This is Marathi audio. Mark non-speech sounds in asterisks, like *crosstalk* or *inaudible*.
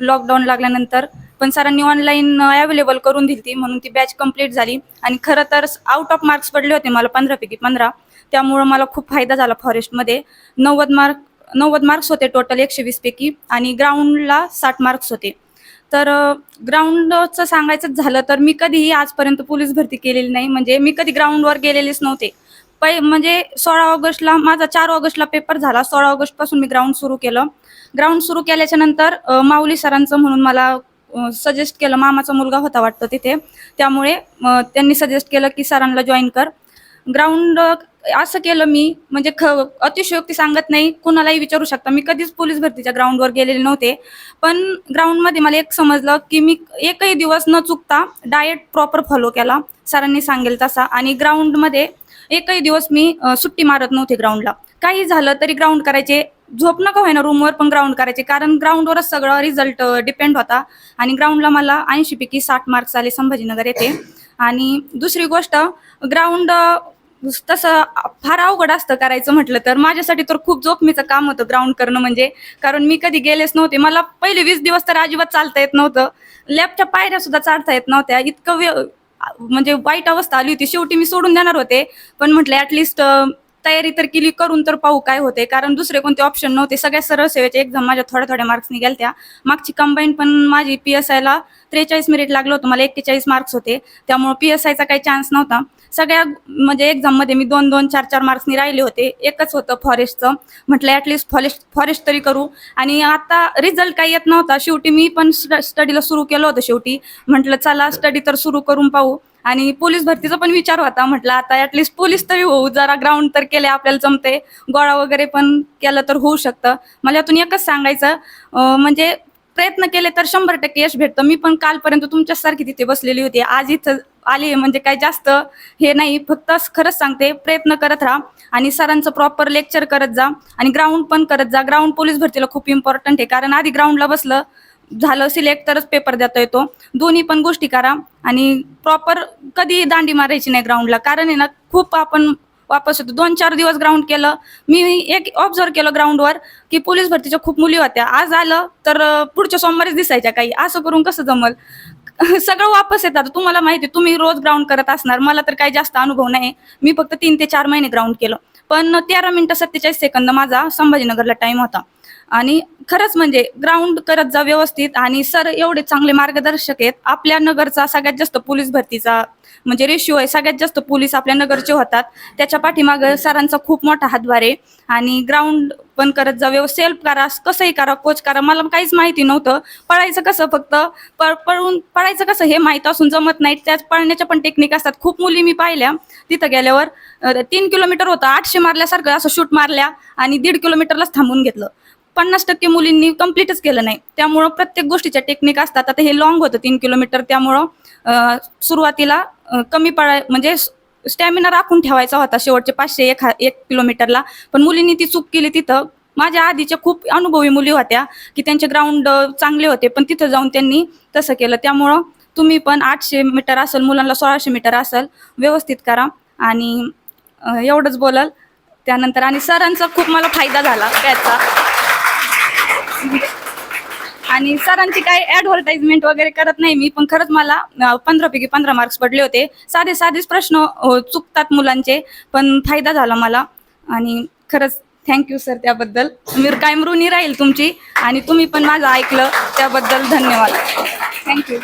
लॉकडाऊन लागल्यानंतर. पण सरांनी ऑनलाईन अवेलेबल करून दिली म्हणून ती बॅच कंप्लीट झाली. आणि खरं तर आउट ऑफ मार्क्स पडले होते मला पंधरापैकी पंधरा. त्यामुळं मला खूप फायदा झाला फॉरेस्टमध्ये नव्वद मार्क नव्वद मार्क्स होते टोटल एकशे वीसपैकी आणि ग्राउंडला साठ मार्क्स होते. तर ग्राउंडचं सांगायचं झालं तर मी कधीही आजपर्यंत पोलीस भरती केलेली नाही. म्हणजे मी कधी ग्राउंडवर गेलेलेच नव्हते. पै म्हणजे सोळा ऑगस्टला माझा चार ऑगस्टला पेपर झाला. सोळा ऑगस्टपासून मी ग्राउंड सुरू केलं. ग्राउंड सुरू केल्याच्यानंतर माऊली सरांचं म्हणून मला सजेस्ट केलं. मामाचा मुलगा होता वाटतं तिथे. त्यामुळे त्यांनी सजेस्ट केलं की सरांना जॉईन कर. ग्राउंड असं केलं मी. म्हणजे ख अतिशयोक्ती सांगत नाही. कुणालाही विचारू शकता. मी कधीच पोलीस भरतीच्या ग्राउंडवर गेलेले नव्हते. पण ग्राउंडमध्ये मला एक समजलं की मी एकही दिवस न चुकता डाएट प्रॉपर फॉलो केला. सरांनी सांगेल तसा. आणि ग्राउंडमध्ये एकही दिवस मी सुट्टी मारत नव्हते ग्राउंडला काही झालं तरी ग्राउंड करायचे. झोप नका होईना रूमवर पण ग्राउंड करायचे. कारण ग्राउंडवरच सगळं रिझल्ट डिपेंड होता. आणि ग्राउंडला मला ऐंशीपैकी साठ मार्क्स आले संभाजीनगर येथे. आणि दुसरी गोष्ट ग्राउंड तसं फार अवघड असतं करायचं म्हटलं तर. माझ्यासाठी तर खूप जोखमीचं काम होतं ग्राउंड करणं म्हणजे. कारण मी कधी गेलेच नव्हते. मला पहिले वीस दिवस तर अजिबात चालता येत नव्हतं. लॅबच्या पायऱ्या सुद्धा चालता येत नव्हत्या. इतकं वे म्हणजे वाईट अवस्था आली होती. शेवटी मी सोडून देणार होते. पण म्हटलं ॲटलिस्ट तयारी तर केली करून तर पाहू काय होते कारण दुसरे कोणते ऑप्शन नव्हते. सगळ्या सरळ सेवेच्या एक्झाम माझ्या थोड्या थोड्या मार्क्सनी गेल्या मागची कंबाईन पण माझी पी एस आयला त्रेचाळीस मिनिट लागलं होतं. मला एक्केचाळीस मार्क्स होते. त्यामुळे पी एस आयचा काही चान्स नव्हता. सगळ्या म्हणजे एक्झाममध्ये मी दोन दोन चार चार मार्क्सनी राहिले होते. एकच होतं फॉरेस्टचं म्हटलं ॲटलिस्ट फॉरेस्ट फॉरेस्ट तरी करू. आणि आता रिझल्ट काही येत नव्हता. शेवटी मी पण स्टडीला सुरू केलं होतं शेवटी. म्हटलं चला स्टडी तर सुरू करून पाहू. आणि पोलीस भरतीचा पण विचार होता. म्हटलं आता ॲटलिस्ट पोलीस तरी होऊ जरा ग्राउंड तर केले आपल्याला जमते गोळा वगैरे पण केलं तर होऊ शकतं. मला यातून एकच सांगायचं म्हणजे प्रयत्न केले तर शंभर टक्के यश भेटतं. मी पण कालपर्यंत तुमच्यासारखी तिथे बसलेली होती. आज इथं आली म्हणजे काय जास्त हे नाही फक्त खरंच सांगते प्रयत्न करत राहा आणि सरांचं प्रॉपर लेक्चर करत जा आणि ग्राउंड पण करत जा. ग्राउंड पोलीस भरतीला खूप इम्पॉर्टंट आहे. कारण आधी ग्राउंडला बसलं झालं सिलेक्ट तरच पेपर देता येतो दोन्ही पण गोष्टी करा आणि प्रॉपर कधी दांडी मारायची नाही ग्राउंडला कारण आहे ना खूप आपण वापस येतो. दोन चार दिवस ग्राउंड केलं मी एक ऑब्झर्व केलं ग्राउंडवर की पोलीस भरतीच्या खूप मुली होत्या. आज आलं तर पुढच्या सोमवारीच दिसायच्या काही. असं करून कसं जमल? *laughs* सगळं वापस येतात तुम्हाला माहिती आहे, तुम्ही रोज ग्राउंड करत असणार. मला तर काही जास्त अनुभव नाही. मी फक्त तीन ते चार महिने ग्राउंड केलं. पण तेरा मिनिटं सत्तेचाळीस सेकंद माझा संभाजीनगरला टाइम होता. आणि खरंच म्हणजे ग्राउंड करत जा व्यवस्थित आणि सर एवढे चांगले मार्गदर्शक आहेत. आपल्या नगरचा सगळ्यात जास्त पोलीस भरतीचा म्हणजे रेशिओ आहे. सगळ्यात जास्त पोलीस आपल्या नगरचे होतात. त्याच्या पाठीमाग सरांचा खूप मोठा हातभार आहे. आणि ग्राउंड पण करत जा व्यवस्थित सेल्फ करा कसंही करा कोच करा मला काहीच माहिती नव्हतं. पळायचं कसं फक्त? पळून पळायचं कसं हे माहीत असून जमत नाही. त्याच पळण्याच्या पण टेक्निक असतात. खूप मुली मी पाहिल्या तिथं गेल्यावर. तीन किलोमीटर होतं. आठशे मारल्यासारखं असं शूट मारल्या आणि दीड किलोमीटरलाच थांबून घेतलं. पन्नास टक्के मुलींनी कम्प्लीटच केलं नाही. त्यामुळं प्रत्येक गोष्टीच्या टेक्निक असतात. आता हे लॉंग होतं तीन किलोमीटर त्यामुळं सुरुवातीला कमी पडाय म्हणजे स्टॅमिना राखून ठेवायचा होता. शेवटचे पाचशे एक एक किलोमीटरला पण मुलींनी ती चूक केली तिथं. माझ्या आधीच्या खूप अनुभवी मुली होत्या की त्यांचे ग्राउंड चांगले होते. पण तिथं जाऊन त्यांनी तसं केलं. त्यामुळं तुम्ही पण आठशे मीटर असेल मुलांना सोळाशे मीटर असेल व्यवस्थित करा. आणि एवढंच बोलल. त्यानंतर आणि सरांचा खूप मला फायदा झाला त्याचा. आणि सरांची काही ॲडव्हर्टाइजमेंट वगैरे करत नाही मी पण खरंच मला पंधरापैकी पंधरा मार्क्स पडले होते. साधे साधेच प्रश्न चुकतात मुलांचे पण फायदा झाला मला. आणि खरंच थँक्यू सर त्याबद्दल. मी कायम ऋणी राहील तुमची आणि तुम्ही पण माझं ऐकलं त्याबद्दल धन्यवाद. थँक्यू